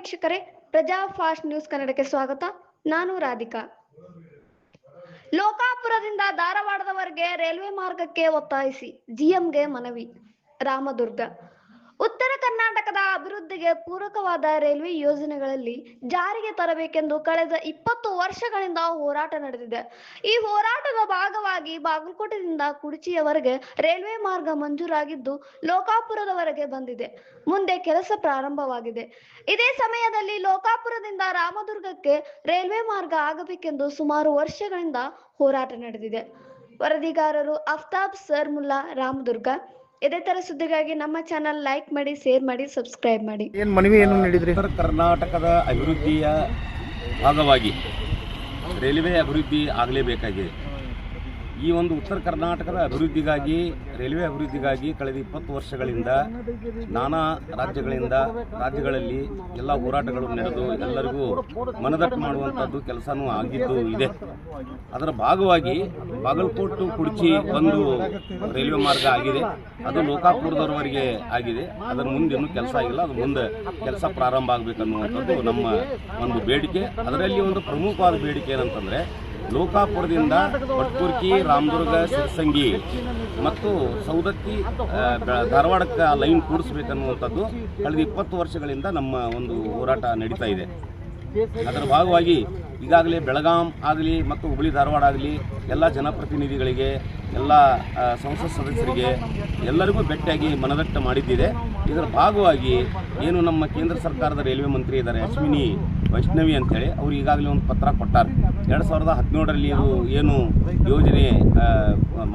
ವೀಕ್ಷಕರೇ, ಪ್ರಜಾ fast news ಕನ್ನಡಕ್ಕೆ ಸ್ವಾಗತ. ನಾನು ರಾಧಿಕಾ. ಲೋಕಾಪುರದಿಂದ ಧಾರವಾಡದವರೆಗೆ ರೈಲ್ವೆ ಮಾರ್ಗಕ್ಕೆ ಒತ್ತಾಯಿಸಿ, ಜಿಎಂಗೆ ಮನವಿ, ರಾಮದುರ್ಗ. ಉತ್ತರ ಕರ್ನಾಟಕದ ಅಭಿವೃದ್ಧಿಗೆ ಪೂರಕವಾದ ರೈಲ್ವೆ ಯೋಜನೆಗಳಲ್ಲಿ ಜಾರಿಗೆ ತರಬೇಕೆಂದು ಕಳೆದ ಇಪ್ಪತ್ತು ವರ್ಷಗಳಿಂದ ಹೋರಾಟ ನಡೆದಿದೆ. ಈ ಹೋರಾಟದ ಭಾಗವಾಗಿ ಬಾಗಲಕೋಟೆಯಿಂದ ಕುಡಚಿಯವರೆಗೆ ರೈಲ್ವೆ ಮಾರ್ಗ ಮಂಜೂರಾಗಿದ್ದು ಲೋಕಾಪುರದವರೆಗೆ ಬಂದಿದೆ. ಮುಂದೆ ಕೆಲಸ ಪ್ರಾರಂಭವಾಗಿದೆ. ಇದೇ ಸಮಯದಲ್ಲಿ ಲೋಕಾಪುರದಿಂದ ರಾಮದುರ್ಗಕ್ಕೆ ರೈಲ್ವೆ ಮಾರ್ಗ ಆಗಬೇಕೆಂದು ಸುಮಾರು ವರ್ಷಗಳಿಂದ ಹೋರಾಟ ನಡೆದಿದೆ. ವರದಿಗಾರರು ಅಫ್ತಾಬ್ ಸರ್ ಮುಲ್ಲಾ, ರಾಮದುರ್ಗ. ಇದೇ ತರ ಸುದ್ದಿಗಾಗಿ ನಮ್ಮ ಚಾನಲ್ ಲೈಕ್ ಮಾಡಿ ಶೇರ್ ಮಾಡಿ ಸಬ್ಸ್ಕ್ರೈಬ್ ಮಾಡಿ. ಏನು ಮನವಿ ಏನು ನೀಡಿದ್ರಿ? ಉತ್ತರ ಕರ್ನಾಟಕದ ಅಭಿವೃದ್ಧಿಯ ಭಾಗವಾಗಿ ರೈಲ್ವೆ ಅಭಿವೃದ್ಧಿ ಆಗಲೇಬೇಕಾಗಿದೆ. ಈ ಒಂದು ಉತ್ತರ ಕರ್ನಾಟಕದ ಅಭಿವೃದ್ಧಿಗಾಗಿ, ರೈಲ್ವೆ ಅಭಿವೃದ್ಧಿಗಾಗಿ ಕಳೆದ ಇಪ್ಪತ್ತು ವರ್ಷಗಳಿಂದ ನಾನಾ ರಾಜ್ಯಗಳಿಂದ ರಾಜ್ಯಗಳಲ್ಲಿ ಎಲ್ಲ ಹೋರಾಟಗಳು ನಡೆದು ಎಲ್ಲರಿಗೂ ಮನದಟ್ಟು ಮಾಡುವಂಥದ್ದು ಕೆಲಸನೂ ಆಗಿದ್ದು ಇದೆ. ಅದರ ಭಾಗವಾಗಿ ಬಾಗಲಕೋಟು ಕುಡ್ಚಿ ಒಂದು ರೈಲ್ವೆ ಮಾರ್ಗ ಆಗಿದೆ. ಅದು ಲೋಕಾಪುರದವರೆಗೆ ಆಗಿದೆ. ಅದರ ಮುಂದೆ ಇನ್ನೂ ಕೆಲಸ ಆಗಿಲ್ಲ. ಅದು ಮುಂದೆ ಕೆಲಸ ಪ್ರಾರಂಭ ಆಗಬೇಕನ್ನುವಂಥದ್ದು ನಮ್ಮ ಒಂದು ಬೇಡಿಕೆ. ಅದರಲ್ಲಿ ಒಂದು ಪ್ರಮುಖವಾದ ಬೇಡಿಕೆ ಏನಂತಂದರೆ ಲೋಕಾಪುರದಿಂದ ಪಟ್ಕುರ್ಕಿ ರಾಮದುರ್ಗ, ಸಿರ್ಸಂಗಿ ಮತ್ತು ಸೌದತ್ತಿ ಧಾರವಾಡಕ್ಕೆ ಲೈನ್ ಕೂಡಿಸ್ಬೇಕನ್ನುವಂಥದ್ದು ಕಳೆದ ಇಪ್ಪತ್ತು ವರ್ಷಗಳಿಂದ ನಮ್ಮ ಒಂದು ಹೋರಾಟ ನಡೀತಾ ಇದೆ. ಅದರ ಭಾಗವಾಗಿ ಈಗಾಗಲೇ ಬೆಳಗಾಂ ಆಗಲಿ ಮತ್ತು ಹುಬ್ಬಳ್ಳಿ ಧಾರವಾಡ ಆಗಲಿ ಎಲ್ಲ ಜನಪ್ರತಿನಿಧಿಗಳಿಗೆ, ಎಲ್ಲ ಸಂಸತ್ ಸದಸ್ಯರಿಗೆ ಎಲ್ಲರಿಗೂ ಭೇಟಿಯಾಗಿ ಮನದಟ್ಟು ಮಾಡಿದ್ದಿದೆ ಇದರ ಭಾಗವಾಗಿ ಏನು ನಮ್ಮ ಕೇಂದ್ರ ಸರ್ಕಾರದ ರೈಲ್ವೆ ಮಂತ್ರಿ ಇದ್ದಾರೆ ಅಶ್ವಿನಿ ವೈಷ್ಣವಿ ಅಂತೇಳಿ, ಅವರು ಈಗಾಗಲೇ ಒಂದು ಪತ್ರ ಕೊಟ್ಟಾರೆ. ಎರಡು ಸಾವಿರದ ಹದಿನೇಳರಲ್ಲಿ ಇದು ಏನು ಯೋಜನೆ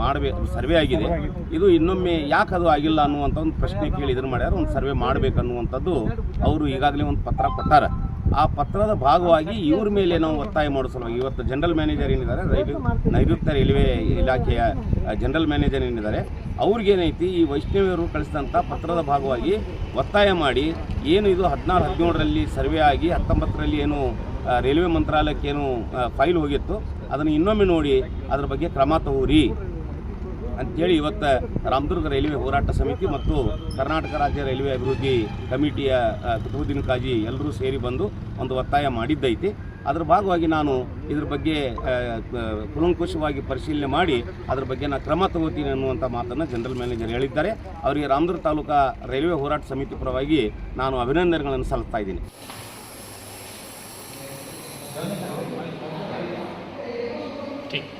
ಮಾಡಬೇಕು ಸರ್ವೆ ಆಗಿದೆ. ಇದು ಇನ್ನೊಮ್ಮೆ ಯಾಕೆ ಅದು ಆಗಿಲ್ಲ ಅನ್ನುವಂಥ ಒಂದು ಪ್ರಶ್ನೆ ಕೇಳಿ ಇದನ್ನು ಮಾಡ್ಯಾರ, ಒಂದು ಸರ್ವೆ ಮಾಡಬೇಕನ್ನುವಂಥದ್ದು ಅವರು ಈಗಾಗಲೇ ಒಂದು ಪತ್ರ ಕೊಟ್ಟಾರೆ. ಆ ಪತ್ರದ ಭಾಗವಾಗಿ ಇವ್ರ ಮೇಲೆ ನಾವು ಒತ್ತಾಯ ಮಾಡೋ ಸಲುವಾಗಿ ಇವತ್ತು ಜನರಲ್ ಮ್ಯಾನೇಜರ್ ಏನಿದ್ದಾರೆ ರೈಲ್ವೆ ನೈಋತ್ಯ ರೈಲ್ವೆ ಇಲಾಖೆಯ ಜನರಲ್ ಮ್ಯಾನೇಜರ್ ಏನಿದ್ದಾರೆ, ಅವ್ರಿಗೇನೈತಿ, ಈ ವೈಷ್ಣವಿಯವರು ಕಳಿಸಿದಂಥ ಪತ್ರದ ಭಾಗವಾಗಿ ಒತ್ತಾಯ ಮಾಡಿ, ಏನು ಇದು ಹದಿನಾರು, ಹದಿನೇಳರಲ್ಲಿ ಸರ್ವೆ ಆಗಿ, ಹತ್ತೊಂಬತ್ತರಲ್ಲಿ ಏನು ರೈಲ್ವೆ ಮಂತ್ರಾಲಯಕ್ಕೆ ಏನು ಫೈಲ್ ಹೋಗಿತ್ತು, ಅದನ್ನು ಇನ್ನೊಮ್ಮೆ ನೋಡಿ, ಅದ್ರ ಬಗ್ಗೆ ಕ್ರಮ ತಗೋರಿ. ಅಂತೇಳಿ ಇವತ್ತು ರಾಮದುರ್ಗ ರೈಲ್ವೆ ಹೋರಾಟ ಸಮಿತಿ ಮತ್ತು ಕರ್ನಾಟಕ ರಾಜ್ಯ ರೈಲ್ವೆ ಅಭಿವೃದ್ಧಿ ಕಮಿಟಿಯ ಕುತುಬುದ್ದೀನ್ ಕಾಜಿ ಎಲ್ಲರೂ ಸೇರಿ ಬಂದು ಒಂದು ಒತ್ತಾಯ ಮಾಡಿದ್ದೈತಿ. ಅದರ ಭಾಗವಾಗಿ ನಾನು ಇದ್ರ ಬಗ್ಗೆ ಕುಲಂಕುಷವಾಗಿ ಪರಿಶೀಲನೆ ಮಾಡಿ ಅದ್ರ ಬಗ್ಗೆ ನಾನು ಕ್ರಮ ತಗೋತೀನಿ ಅನ್ನುವಂಥ ಮಾತನ್ನು ಜನರಲ್ ಮ್ಯಾನೇಜರ್ ಹೇಳಿದ್ದಾರೆ. ಅವರಿಗೆ ರಾಮದುರ್ಗ ತಾಲೂಕಾ ರೈಲ್ವೆ ಹೋರಾಟ ಸಮಿತಿ ಪರವಾಗಿ ನಾನು ಅಭಿನಂದನೆಗಳನ್ನು ಸಲ್ಲಿಸ್ತಾ ಇದ್ದೀನಿ.